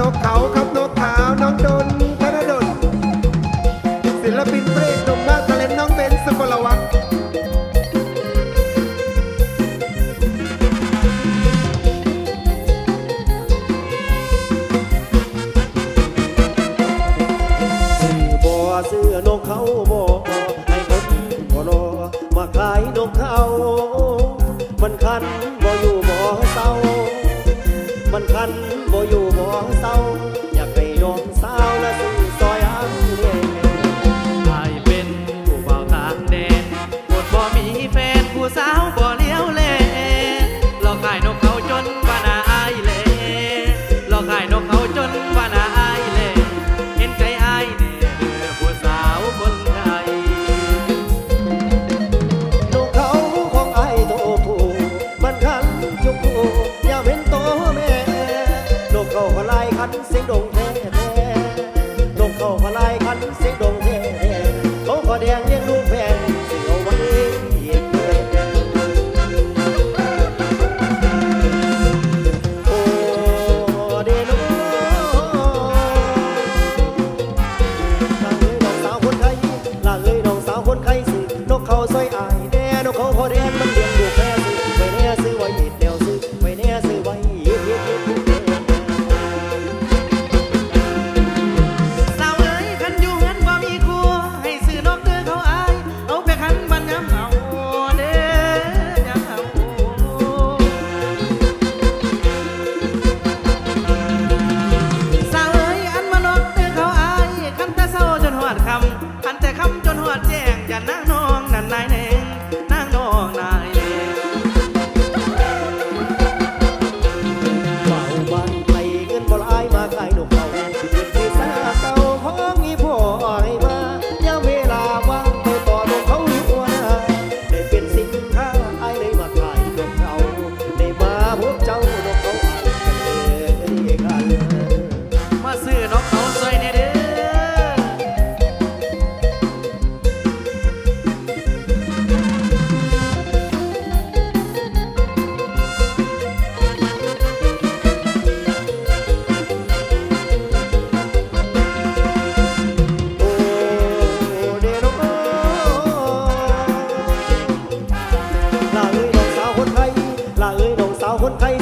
นกเขาครับนกขาวน้องดนธนดลศิลปินเพลงนุ่มมากตะเลนน้องเบนสุกลวัฒน์สื่อบอเสื้อนกเขาบอกให้คนพอรอมาขายนกเขา đồn thế I'm put time.